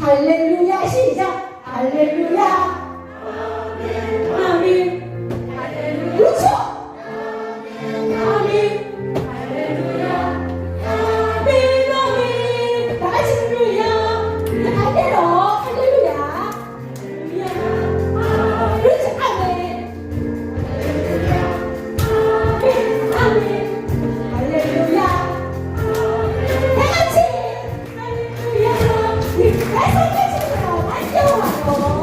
할렐루야 시작! 할렐루야 Thank you.